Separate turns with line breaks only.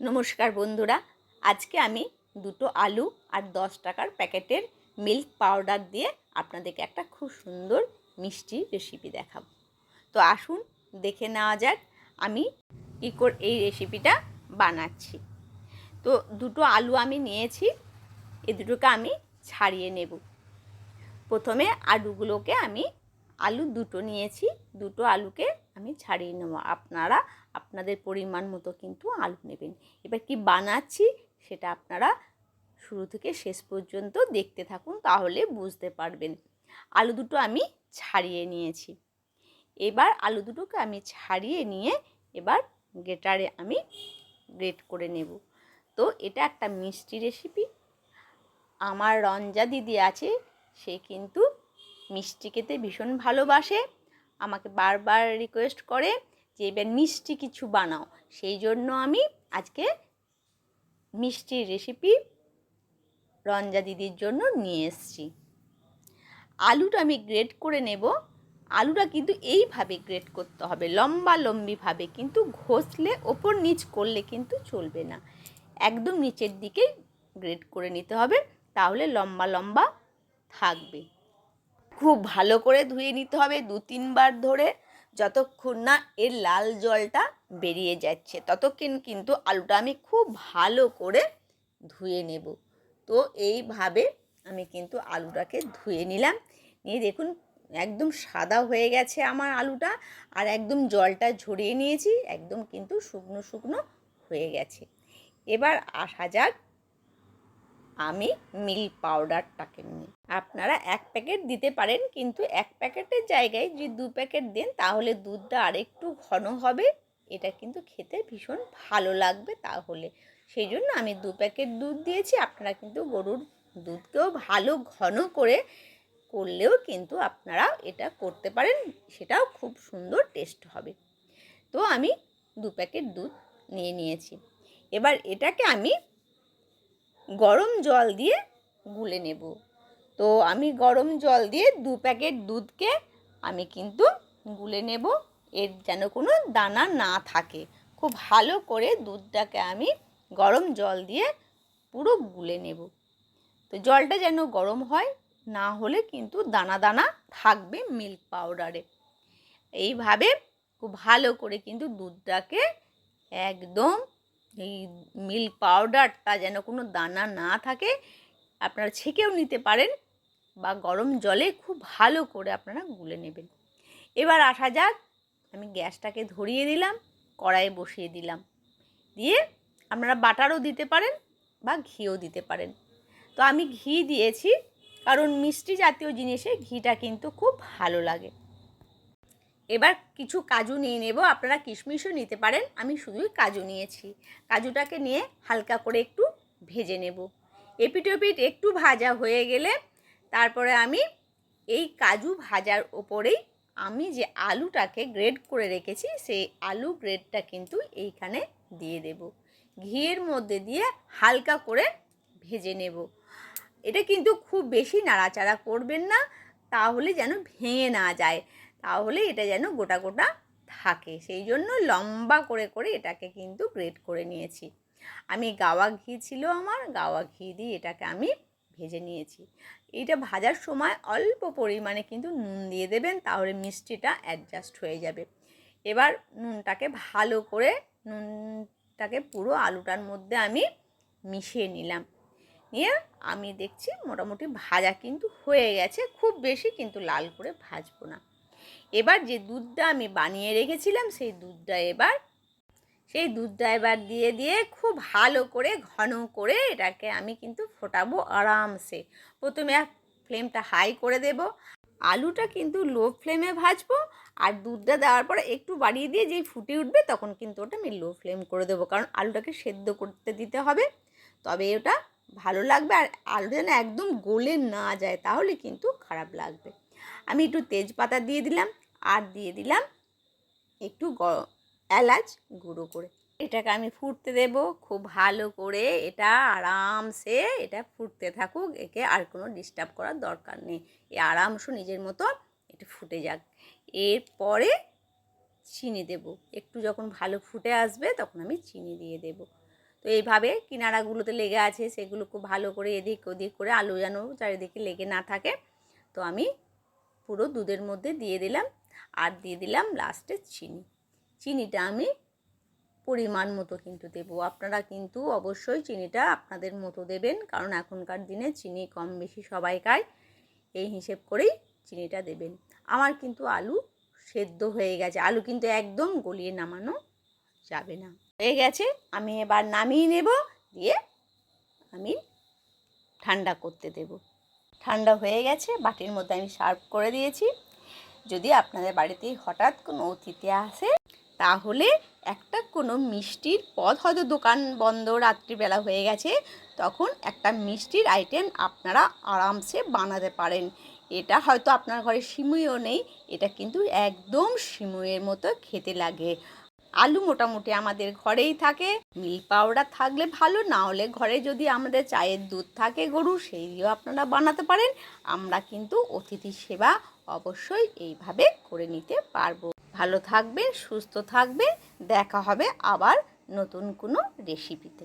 নমস্কার বন্ধুরা। আজকে আমি দুটো আলু আর দশ টাকার প্যাকেটের মিল্ক পাউডার দিয়ে আপনাদেরকে একটা খুব সুন্দর মিষ্টি রেসিপি দেখাবো। তো আসুন, দেখে নেওয়া যাক আমি কী করে, এই রেসিপিটা বানাচ্ছি। তো দুটো আলু আমি নিয়েছি এই দুটোকে আমি ছাড়িয়ে নেব। প্রথমে আলুগুলোকে আমি আলু দুটো নিয়েছি, দুটো আলুকে আমি ছাড়িয়ে নেব। আপনারা, আপনাদের পরিমাণ মতো কিন্তু আলু নেবেন। এবার কি বানাচ্ছি সেটা আপনারা শুরু থেকে শেষ পর্যন্ত দেখতে থাকুন, তাহলে বুঝতে পারবেন। আলু দুটো আমি ছাড়িয়ে নিয়েছি। এবার আলু দুটোকে আমি ছাড়িয়ে নিয়ে এবার গ্রেটারে আমি গ্রেট করে নেব। তো এটা একটা মিষ্টি রেসিপি। আমার রঞ্জা দিদি আছে, সে কিন্তু মিষ্টি খেতে ভীষণ ভালোবাসে, আমাকে বারবার রিকোয়েস্ট করে যে এবার মিষ্টি কিছু বানাও। সেই জন্য আমি আজকে মিষ্টির রেসিপি রঞ্জা দিদির জন্য নিয়ে এসছি। আলুটা আমি গ্রেট করে নেব। আলুটা কিন্তু এইভাবে গ্রেট করতে হবে, লম্বা লম্বিভাবে কিন্তু ঘষলে, ওপর নিচ করলে কিন্তু চলবে না। একদম নিচের দিকে গ্রেট করে নিতে হবে, তাহলে লম্বা লম্বা থাকবে। খুব ভালো করে ধুয়ে নিতে হবে দু তিনবার ধরে যতক্ষণ না এর লাল জলটা বেরিয়ে যাচ্ছে, ততক্ষণ কিন্তু আলুটা আমি খুব ভালো করে ধুয়ে নেব। তো এইভাবে আমি কিন্তু আলুটাকে ধুয়ে নিলাম। নিয়ে দেখুন, একদম সাদা হয়ে গেছে আমার আলুটা আর একদম জলটা ঝরিয়ে নিয়েছি, একদম কিন্তু শুকনো শুকনো হয়ে গেছে। এবার আসা যাক আমি মিল্ক পাউডারটাকে নিই। আপনারা এক প্যাকেট দিতে পারেন, কিন্তু এক প্যাকেটের জায়গায় যদি দু প্যাকেট দেন, তাহলে দুধটা আরেকটু ঘন হবে। এটা কিন্তু খেতে ভীষণ ভালো লাগবে তাহলে। সেই জন্য আমি দু প্যাকেট দুধ দিয়েছি। আপনারা কিন্তু গরুর দুধকেও ভালো ঘন করে করলেও কিন্তু আপনারা এটা করতে পারেন, সেটাও খুব সুন্দর টেস্ট হবে। তো আমি দু প্যাকেট দুধ নিয়ে নিয়েছি। এবার এটাকে আমি গরম জল দিয়ে গুলে নেব। তো আমি গরম জল দিয়ে দু প্যাকেট দুধকে আমি কিন্তু গুলে নেব। এর যেন কোনো দানা না থাকে। খুব ভালো করে দুধটাকে আমি গরম জল দিয়ে পুরো গুলে নেব। তো জলটা যেন গরম হয়, না হলে কিন্তু দানা দানা থাকবে মিল্ক পাউডারে। এইভাবে খুব ভালো করে কিন্তু দুধটাকে একদম এই মিল্ক পাউডারটা যেন কোনো দানা না থাকে, আপনারা ছেঁকেও নিতে পারেন বা গরম জলে খুব ভালো করে আপনারা গুলে নেবেন। এবার আসা যাক, আমি গ্যাসটাকে ধরিয়ে দিলাম, কড়াইয়ে বসিয়ে দিলাম। দিয়ে আপনারা বাটারও দিতে পারেন বা ঘিও দিতে পারেন। তো আমি ঘি দিয়েছি, কারণ মিষ্টি জাতীয় জিনিসে ঘিটা কিন্তু খুব ভালো লাগে। এবার কিছু কাজু নিয়ে নেব। আপনারা কিশমিশও নিতে পারেন। আমি শুধুই কাজু নিয়েছি। কাজুটাকে নিয়ে হালকা করে একটু ভেজে নেব। এপিট ওপিট একটু ভাজা হয়ে গেলে তারপরে আমি এই কাজু ভাজার ওপরেই আমি যে আলুটাকে গ্রেড করে রেখেছি, সেই আলু গ্রেডটা কিন্তু এইখানে দিয়ে দেব। ঘিয়ের মধ্যে দিয়ে হালকা করে ভেজে নেব। এটা কিন্তু খুব বেশি নাড়াচাড়া করবেন না, তাহলে যেন ভেঙে না যায়। তাহলে এটা যেন গোটা গোটা থাকে। সেই জন্য লম্বা করে করে এটাকে কিন্তু গ্রেট করে নিয়েছি। আমি গাওয়া ঘি ছিল আমার, গাওয়া ঘি দিয়ে এটাকে আমি ভেজে নিয়েছি। এটা ভাজার সময় অল্প পরিমাণে কিন্তু নুন দিয়ে দেবেন, তাহলে মিষ্টিটা অ্যাডজাস্ট হয়ে যাবে। এবার নুনটাকে ভালো করে, নুনটাকে পুরো আলুটার মধ্যে আমি মিশিয়ে নিলাম। নিয়ে আমি দেখছি মোটামুটি ভাজা কিন্তু হয়ে গেছে, খুব বেশি কিন্তু লাল করে ভাজবো না। এবার যে দুধটা আমি বানিয়ে রেখেছিলাম, সেই দুধটা এবার, সেই দুধটা এবার দিয়ে দিয়ে খুব ভালো করে, ঘন করে এটাকে আমি কিন্তু ফোটাবো আরামসে। প্রথমে ফ্লেমটা হাই করে দেব। আলুটা কিন্তু লো ফ্লেমে ভাজবো আর দুধটা দেওয়ার পরে একটু বাড়িয়ে দিয়ে যেই ফুটে উঠবে তখন কিন্তু ওটা আমি লো ফ্লেম করে দেবো, কারণ আলুটাকে সেদ্ধ করতে দিতে হবে। তবে ওটা ভালো লাগবে আর আলু যেন একদম গলে না যায়, তাহলে কিন্তু খারাপ লাগবে। আমি একটু তেজপাতা দিয়ে দিলাম, আর দিয়ে দিলাম একটু এলাচ গুঁড়ো করে। এটাকে আমি ফুটতে দেব খুব ভালো করে, এটা আরামসে, এটা ফুটতে থাকুক, একে আর কোনো ডিস্টার্ব করার দরকার নেই। এ আরামসে নিজের মতো এটা ফুটে যাক। এরপরে চিনি দেব। একটু যখন ভালো ফুটে আসবে, তখন আমি চিনি দিয়ে দেব। তো এইভাবে কিনারাগুলোতে লেগে আছে, সেগুলো খুব ভালো করে এদিক ওদিক করে আলু যেন চারিদিকে লেগে না থাকে, তো আমি পুরো দুধের মধ্যে দিয়ে দিলাম আর দিয়ে দিলাম লাস্টে চিনি। চিনিটা আমি পরিমাণ মতো কিন্তু দেবো। আপনারা কিন্তু অবশ্যই চিনিটা আপনাদের মতো দেবেন, কারণ এখনকার দিনে চিনি কম বেশি সবাই খায়, এই হিসেব করেই চিনিটা দেবেন। আমার কিন্তু আলু সেদ্ধ হয়ে গেছে। আলু কিন্তু একদম গলিয়ে নামানো যাবে না। হয়ে গেছে, আমি এবার নামিয়ে নেব, দিয়ে আমি ঠান্ডা করতে দেব। ঠান্ডা হয়ে গেছে, বাটির মধ্যে আমি সার্ভ করে দিয়েছি। যদি আপনাদের বাড়িতে হঠাৎ কোনো অতিথি আসে, তাহলে একটা কোনো মিষ্টির পদ, হয়তো দোকান বন্ধ, রাত্রিবেলা হয়ে গেছে, তখন একটা মিষ্টির আইটেম আপনারা আরামসে বানাতে পারেন। এটা হয়তো আপনার ঘরে সিমুইও নেই, এটা কিন্তু একদম সিমুইয়ের মতো খেতে লাগে। আলু মোটামুটি আমাদের ঘরেই থাকে, মিল পাউডার থাকলে ভালো, না হলে ঘরে যদি আমাদের চায়ের দুধ থাকে গরু সেই দিয়েও আপনারা বানাতে পারেন। আমরা কিন্তু অতিথি সেবা অবশ্যই এইভাবে করে নিতে পারব। ভালো থাকবেন, সুস্থ থাকবে দেখা হবে আবার নতুন কোনো রেসিপিতে